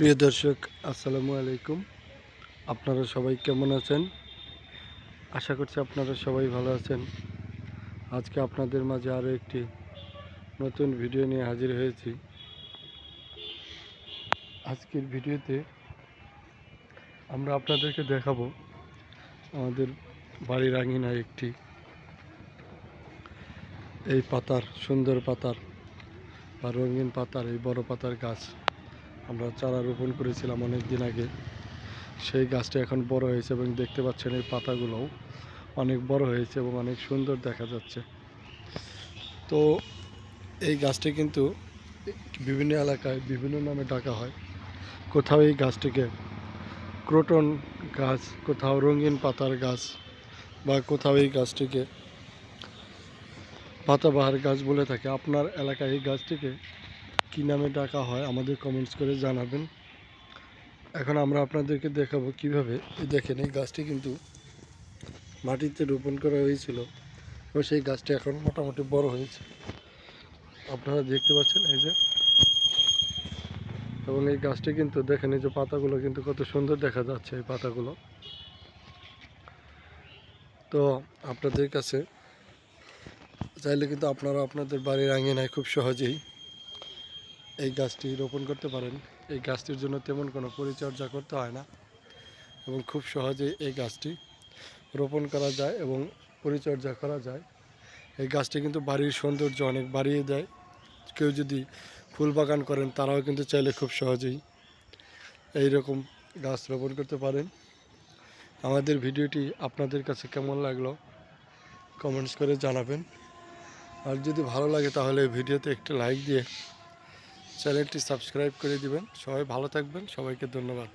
প্রিয় দর্শক, আসসালামু আলাইকুম। আপনারা সবাই কেমন আছেন? আশা করছি আপনারা সবাই ভালো আছেন। আজকে আপনাদের মাঝে আরও একটি নতুন ভিডিও নিয়ে হাজির হয়েছি। আজকের ভিডিওতে আমরা আপনাদেরকে দেখাবো আমাদের বাড়ির আঙিনায় একটি এই পাতার, সুন্দর পাতার বা রঙিন পাতার, এই বড় পাতার গাছ। আমরা চারা রোপণ করেছিলাম অনেক দিন আগে। সেই গাছটা এখন বড় হয়েছে এবং দেখতে পাচ্ছেন এই পাতাগুলোও অনেক বড় হয়েছে এবং অনেক সুন্দর দেখা যাচ্ছে। তো এই গাছটি কিন্তু বিভিন্ন এলাকায় বিভিন্ন নামে ডাকা হয়। কোথাও এই গাছটিকে ক্রোটন গাছ, কোথাও রঙিন পাতার গাছ বা কোথাও এই গাছটিকে পাতাবাহার গাছ বলে থাকে। আপনার এলাকায় এই গাছটিকে কী নামে ডাকা হয় আমাদের কমেন্টস করে জানাবেন। এখন আমরা আপনাদেরকে দেখাবো কীভাবে। এই দেখেন, এই গাছটি কিন্তু মাটিতে রোপণ করা হয়েছিল এবং সেই গাছটি এখন মোটামুটি বড় হয়েছে। আপনারা দেখতে পাচ্ছেন এই যে, এবং এই গাছটি কিন্তু দেখেন, এই যে পাতাগুলো কিন্তু কত সুন্দর দেখা যাচ্ছে এই পাতাগুলো। তো আপনাদের কাছে চাইলে কিন্তু আপনারা আপনাদের বাড়ির আঙিনায় খুব সহজেই এই গাছটি রোপণ করতে পারেন। এই গাছটির জন্য তেমন কোনো পরিচর্যা করতে হয় না এবং খুব সহজেই এই গাছটি রোপণ করা যায় এবং পরিচর্যা করা যায়। এই গাছটি কিন্তু বাড়ির সৌন্দর্য অনেক বাড়িয়ে দেয়। কেউ যদি ফুল বাগান করেন, তারাও কিন্তু চাইলে খুব সহজেই এই রকম গাছ রোপণ করতে পারেন। আমাদের ভিডিওটি আপনাদের কাছে কেমন লাগল, কমেন্টস করে জানাবেন। আর যদি ভালো লাগে, তাহলে ভিডিওতে একটি লাইক দিয়ে চ্যানেলটি সাবস্ক্রাইব করে দিবেন। সবাই ভালো থাকবেন। সবাইকে ধন্যবাদ।